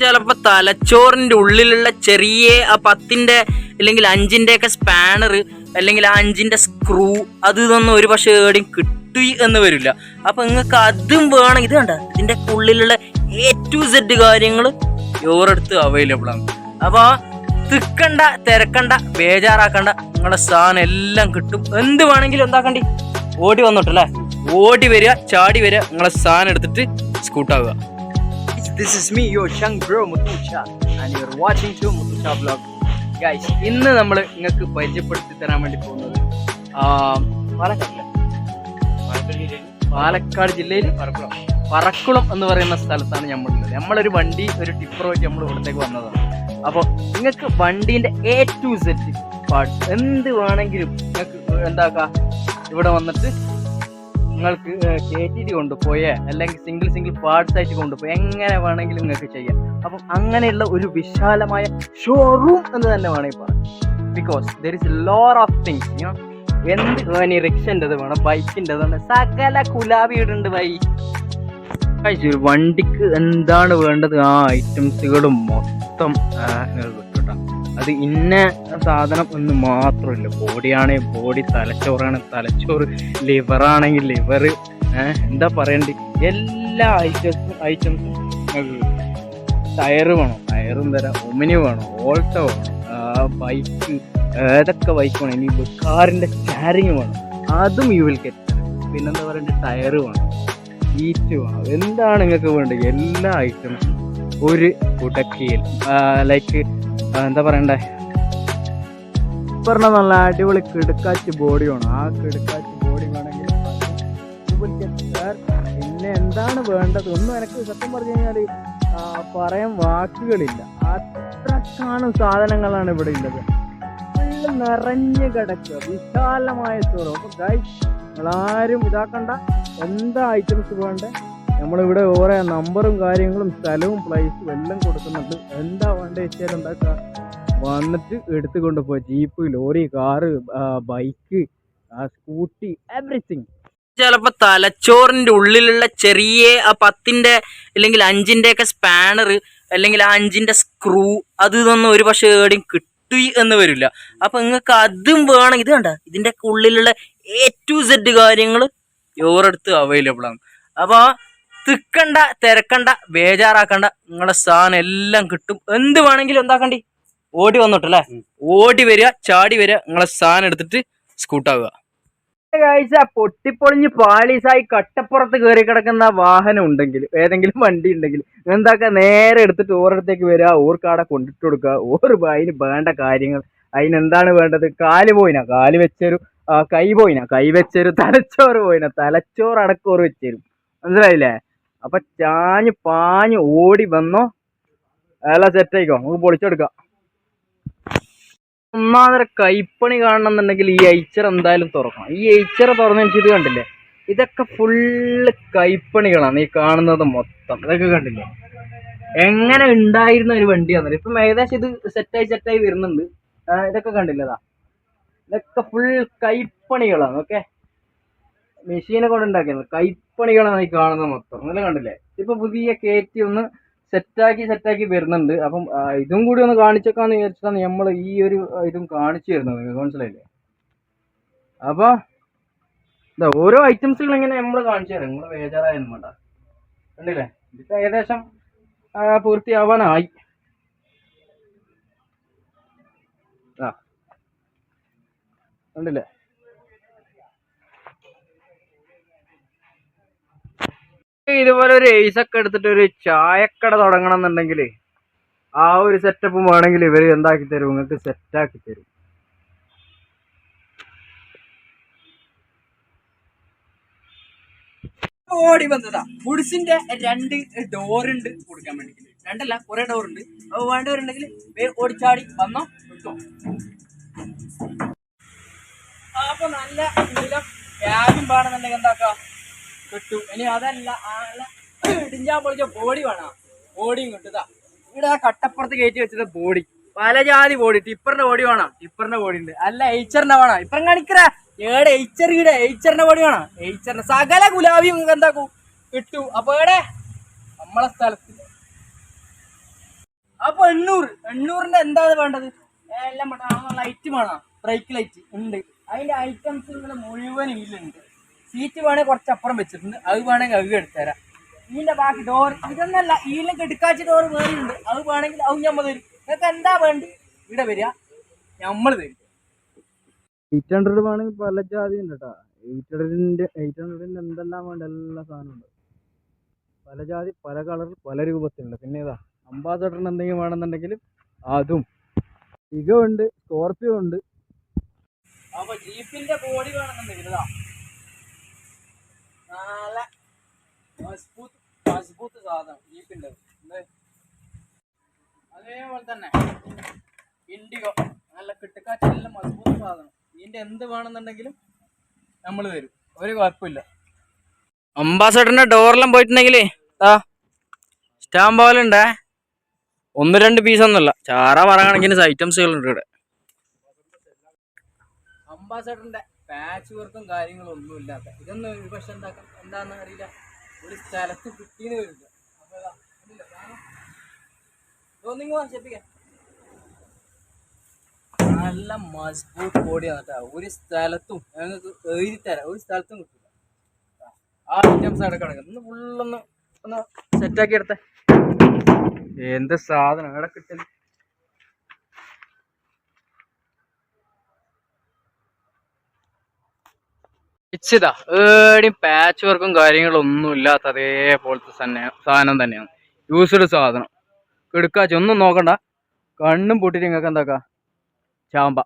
ചിലപ്പോ തലച്ചോറിന്റെ ഉള്ളിലുള്ള ചെറിയ ആ പത്തിന്റെ അല്ലെങ്കിൽ അഞ്ചിന്റെ ഒക്കെ സ്പാനർ അല്ലെങ്കിൽ ആ അഞ്ചിന്റെ സ്ക്രൂ അത് ഇതൊന്നും ഒരു പക്ഷെ എവിടെയും കിട്ടി എന്ന് വരില്ല. അപ്പൊ നിങ്ങൾക്ക് അതും വേണം. ഇത് കണ്ട? ഇതിന്റെ ഉള്ളിലുള്ള എ ടു സെഡ് കാര്യങ്ങൾ യോറെടുത്ത് അവൈലബിൾ ആണ്. അപ്പോൾ തിക്കണ്ട തിരക്കണ്ട ബേജാറാക്കണ്ട. നിങ്ങളെ സാധനം എല്ലാം കിട്ടും. എന്ത് വേണമെങ്കിലും എന്താക്കണ്ടി? ഓടി വന്നോട്ടല്ലേ ഓടി വരിക ചാടി വരിക. നിങ്ങളെ സാധനം എടുത്തിട്ട് സ്കൂട്ടാവുക This is me, your ഷങ് bro Mutusha, and your watching to Mutusha vlog. Guys, ഇന്ന് നമ്മൾ നിങ്ങൾക്ക് പരിചയപ്പെടുത്തി തരാൻ വേണ്ടി പോകുന്നത് ആ, പാലക്കാടിലെ. പാലക്കാട് ജില്ലയിൽ പറക്കുളം പറക്കുളം എന്ന് പറയുന്ന സ്ഥലത്താണ് നമ്മളുള്ളത് നമ്മളൊരു വണ്ടി ഒരു ടിപ്പറുമായിട്ട് നമ്മൾ ഇവിടത്തേക്ക് വന്നതാണ്. അപ്പോൾ നിങ്ങൾക്ക് വണ്ടീന്റെ എ ടു സെറ്റ് പാർട്സ് എന്ത് വേണമെങ്കിലും നിങ്ങൾക്ക് എന്താക്കാം? ഇവിടെ വന്നിട്ട് നിങ്ങൾക്ക് കെ ടി ഡി കൊണ്ടുപോയേ അല്ലെങ്കിൽ സിംഗിൾ സിംഗിൾ പാർട്സ് ആയിട്ട് കൊണ്ടുപോയി എങ്ങനെ വേണമെങ്കിലും നിങ്ങൾക്ക് ചെയ്യാം. അപ്പം അങ്ങനെയുള്ള ഒരു വിശാലമായ ഷോറൂം എന്ന് തന്നെ വേണമെങ്കിൽ പറയാം. Because there is lot of things യോ എന്ത് വേണി റിക്ഷന്റെത് വേണം ബൈക്കിന്റെത് വേണം സകല കുലാബിയിടുണ്ട് ബൈ. ഒരു വണ്ടിക്ക് എന്താണ് വേണ്ടത്? ആ ഐറ്റംസുകളും മൊത്തം അത് ഇന്ന സാധനം എന്ന് മാത്രമല്ല ബോഡിയാണെ ബോഡി തലച്ചോറാണ് തലച്ചോറ് ലിവറാണെങ്കിൽ ലിവർ എന്താ പറയണ്ടേ? എല്ലാ ഐറ്റംസും ഐറ്റംസും ടയറ് വേണം ടയറും തരാം. ഒമിനി വേണം ഓൾട്ടോ ബൈക്ക് ഏതൊക്കെ ബൈക്ക് വേണം? ഇനി കാറിന്റെ സ്റ്റാരിങ് വേണം. അതും യു വിൽ ഗെറ്റ് പിന്നെന്താ പറയണ്ടേ? ടയറ് വേണം. സീറ്റ് വേണം. എന്താണ് നിങ്ങൾക്ക് വേണ്ടത്? എല്ലാ ഐറ്റംസും ഒരു കുടക്കിയിൽ ലൈക്ക് എന്താ പറയണ്ടേ? പറഞ്ഞ നല്ല അടിപൊളി കിടക്കാച്ച് ബോഡി വേണം ആ കിടക്കാച്ച് ബോഡി വേണമെങ്കിൽ പിന്നെ എന്താണ് വേണ്ടത്? ഒന്നും എനിക്ക് സത്യം പറഞ്ഞു കഴിഞ്ഞാൽ പറയാൻ വാക്കുകളില്ല. അത്ര കാണും സാധനങ്ങളാണ് ഇവിടെ ഉള്ളത്. ഫുള്ള് നിറഞ്ഞു കിടക്കുക. വിശാലമായ സ്റ്റോർ അപ്പൊ ഗൈസ് നിങ്ങളാരും ഇതാക്കണ്ട. എന്താ ഐറ്റംസ് വേണ്ടേ? നമ്മളിവിടെ ഓരോ നമ്പറും കാര്യങ്ങളും സ്ഥലവും പ്ലേസും എല്ലാം കൊടുക്കുന്നുണ്ട്. എന്താ വേണ്ട വെച്ചാൽ എന്താക്കുക വന്നിട്ട് എടുത്തു കൊണ്ടുപോയി jeep lorry car bike scooty everything ചിലപ്പോ തലച്ചോറിന്റെ ഉള്ളിലുള്ള ചെറിയ ആ പത്തിന്റെ അല്ലെങ്കിൽ അഞ്ചിന്റെ ഒക്കെ സ്പാനർ അല്ലെങ്കിൽ ആ അഞ്ചിന്റെ സ്ക്രൂ അത് ഇതൊന്നും ഒരു പക്ഷേ എവിടെയും കിട്ടി എന്ന് വരില്ല. അപ്പൊ നിങ്ങൾക്ക് അതും വേണം. ഇത് കണ്ട? ഇതിന്റെ ഉള്ളിലുള്ള എ ടു സെഡ് കാര്യങ്ങൾ യോറെടുത്ത് അവൈലബിൾ ആണ്. അപ്പൊ തിക്കണ്ട തിരക്കണ്ട ബേജാറാക്കണ്ട. നിങ്ങളെ സാധനം എല്ലാം കിട്ടും. എന്ത് വേണമെങ്കിലും എന്താക്കണ്ടി? ഓടി വന്നിട്ടല്ലേ? ഓടി വരിക ചാടി വരിക നിങ്ങളെ സാധനം എടുത്തിട്ട് സ്കൂട്ടാവുക. കാഴ്ച പൊട്ടിപ്പൊളിഞ്ഞ് പാളീസായി കട്ടപ്പുറത്ത് കയറി കിടക്കുന്ന വാഹനം ഉണ്ടെങ്കിൽ ഏതെങ്കിലും വണ്ടി ഉണ്ടെങ്കിൽ എന്താക്ക നേരെ എടുത്തിട്ട് ഓരോടത്തേക്ക് വരിക ഓർക്കാടെ കൊണ്ടിട്ട് കൊടുക്കുക ഓർ അതിന് വേണ്ട കാര്യങ്ങൾ അതിനെന്താണ് വേണ്ടത്? കാൽ പോയിന കാൽ വെച്ചൊരു കൈ പോയിന കൈ വെച്ചൊരു തലച്ചോറ് പോയിന തലച്ചോറ് അടക്കോറ് വെച്ചരും. മനസ്സിലായില്ലേ? അപ്പൊ ചാഞ്ഞ് പാഞ്ഞ് ഓടി വന്നോ? എല്ലാം സെറ്റ് ആയിക്കോ. നമുക്ക് പൊളിച്ചെടുക്കാം. ഒന്നാമതര കൈപ്പണി കാണണമെന്നുണ്ടെങ്കിൽ ഈ ഐച്ചർ എന്തായാലും തുറക്കണം. ഈ ഐച്ചർ തുറന്ന് ഇത് കണ്ടില്ലേ? ഇതൊക്കെ ഫുള്ള് കൈപ്പണികളാണ് ഈ കാണുന്നത് മൊത്തം. ഇതൊക്കെ കണ്ടില്ലേ? എങ്ങനെ ഉണ്ടായിരുന്ന ഒരു വണ്ടിയാണെന്നറിയോ ഇപ്പം ഏകദേശം ഇത് സെറ്റായി സെറ്റായി വരുന്നുണ്ട്. ഇതൊക്കെ കണ്ടില്ലതാ ഇതൊക്കെ ഫുൾ കൈപ്പണികളാണ് ഓക്കെ മെഷീനെ കൊണ്ട് ഉണ്ടാക്കിയത്. കൈപ്പണികളാണ് ഈ കാണുന്ന മൊത്തം. അങ്ങനെ കണ്ടില്ലേ? ഇപ്പൊ പുതിയ കയറ്റി ഒന്ന് സെറ്റാക്കി സെറ്റാക്കി വരുന്നുണ്ട്. അപ്പം ഇതും കൂടി ഒന്ന് കാണിച്ചേക്കാന്ന് വിചാരിച്ചിട്ടാണ് നമ്മൾ ഈ ഒരു ഇതും കാണിച്ചു തരുന്നത്. മനസ്സിലായില്ലേ? അപ്പൊ ഇതാ ഓരോ ഐറ്റംസുകൾ ഇങ്ങനെ നമ്മൾ കാണിച്ചു തരാം. നിങ്ങൾ വേജാറായൊന്നും വേണ്ട. കണ്ടില്ലേ? ഇതിപ്പോ ഏകദേശം പൂർത്തിയാവാനായി. ആ. കണ്ടില്ലേ? ഇതുപോലെ ഒരു ഏസൊക്കെ എടുത്തിട്ട് ഒരു ചായക്കട തുടങ്ങണം എന്നുണ്ടെങ്കിൽ ആ ഒരു സെറ്റപ്പും വേണമെങ്കിൽ ഇവർ എന്താക്കി തരും? നിങ്ങൾക്ക് സെറ്റാക്കി തരും. ഓടി വന്നതാ. ഫുഡ്സിന്റെ രണ്ട് ഡോറുണ്ട് കൊടുക്കാൻ വേണ്ടി രണ്ടല്ല കുറെ ഡോറുണ്ട് അപ്പൊ വേണ്ടവരുണ്ടെങ്കിൽ ഓടിച്ചാടി വന്നോ കിട്ടോ അപ്പൊ നല്ല നീളം ക്യാബും പാടുന്നുണ്ടെങ്കിൽ എന്താക്കാം? കിട്ടും. ഇനി അതല്ല ആളെ പൊളിച്ച ബോഡി വേണം. ബോഡിയും കിട്ടുതാ ഇവിടെ കട്ടപ്പുറത്ത് കയറ്റി വെച്ചത് ബോഡി പല ജാതി ബോഡി ടിപ്പറിന്റെ ബോഡി വേണം. ടിപ്പറിന്റെ ബോഡി ഉണ്ട്. അല്ല എയ്ച്ചറിന്റെ വേണം. ഇപ്പം കാണിക്കറ ഏടെ എയ്ച്ചർ ഇവിടെ എയ്ച്ചറിന്റെ ബോഡി വേണം. എയ്ച്ചറിന്റെ സകല നിങ്ങൾക്ക് എന്താക്കും? കിട്ടു അപ്പൊ ഏടെ നമ്മളെ സ്ഥലത്ത്. അപ്പൊ എണ്ണൂറ്. എണ്ണൂറിന്റെ എന്താ വേണ്ടത്? എല്ലാം ലൈറ്റ് വേണം. ബ്രേക്ക് ലൈറ്റ് ഉണ്ട്. അതിന്റെ ഐറ്റംസ് ഇങ്ങനെ മുഴുവൻ ഇതിലുണ്ട്. സീറ്റ് വേണമെങ്കിൽ കുറച്ച് അപ്പുറം വെച്ചിട്ടുണ്ട്. അത് വേണമെങ്കിൽ അത് എടുത്തുതരാം. ഇതിന്റെ ബാക്കി ഡോർ ഇതൊന്നല്ല ഇതിലും കെടുക്കാച്ച ഡോർ വേറെ ഉണ്ട് അത് വേണമെങ്കിൽ അത് നമ്മൾ തരും. നിങ്ങൾക്ക് എന്താ വേണ്ടി ഇവിടെ വരിക. നമ്മൾ തരും. എയ്റ്റ് ഹൺഡ്രഡ് വേണമെങ്കിൽ പല ജാതി ഉണ്ട് കേട്ടോ എയ്റ്റ് ഹൺഡ്രഡിന്റെ എന്തെല്ലാം വേണ്ട എല്ലാ സാധനമുണ്ട് പല ജാതി പല കളർ പല രൂപത്തിലുണ്ട് പിന്നെ ഇതാ അംബാസഡറിന് എന്തെങ്കിലും വേണമെന്നുണ്ടെങ്കിൽ അതും. ഇഗ ഉണ്ട് സ്കോർപ്പിയോ ഉണ്ട്. അപ്പൊ ജീപ്പിന്റെ ബോഡി വേണമെന്നുണ്ടെങ്കിൽ ഇതാ നല്ല മസ്ബൂത്ത് മസ്ബൂത്ത് സാധനം ജീപ്പിന്റെ എന്ത്? അതേപോലെ തന്നെ ഇൻഡിഗോ നല്ല കിട്ടുക്കാച്ച നല്ല മസ്ബൂത്ത് സാധനം. ഇതിന്റെ എന്ത് വേണമെന്നുണ്ടെങ്കിലും നമ്മൾ തരും. ഒരു കുഴപ്പമില്ല. അംബാസഡറിന്റെ ഡോറെല്ലാം പോയിട്ടുണ്ടെങ്കിലേ ആ സ്റ്റാമ്പ് പോലുണ്ടേ ഒന്ന് രണ്ട് പീസ് ഒന്നുമല്ല. ചാറ പറ കണക്കിന് ഐറ്റംസുകളുണ്ട് ഇവിടെ. അംബാസഡറിന്റെ പാച്ച് വർക്കും കാര്യങ്ങളും ഒന്നും ഇല്ലാത്ത ഇതൊന്നും പക്ഷെ എന്താക്കാം? എന്താന്ന് അറിയില്ല. ഒരു സ്ഥലത്ത് കിട്ടീന്ന് വരില്ല. നല്ല മസ്ബൂട്ട് ബോഡിയാണ് വന്നിട്ടാ ഒരു സ്ഥലത്തും ഞങ്ങൾക്ക് എഴുതി തരാം ഒരു സ്ഥലത്തും കിട്ടില്ല ആ ഐറ്റംസ് അവിടെ കിടക്കുന്നത് ഒന്ന് ഫുള്ളൊന്ന് ഒന്ന് സെറ്റാക്കി എടുത്തേ. എന്ത് സാധനം എവിടെ കിട്ടുന്നു ഇച്ചിതാ. ഏടിയും പാച്ച് വർക്കും കാര്യങ്ങളും ഒന്നും ഇല്ലാത്ത അതേപോലത്തെ തന്നെ സാധനം തന്നെയാണ്. യൂസ്ഡ് സാധനം. എടുക്കാച്ചൊന്നും നോക്കണ്ട. കണ്ണും പൊട്ടിട്ട് നിങ്ങൾക്ക് എന്താക്കാം? ചാമ്പ.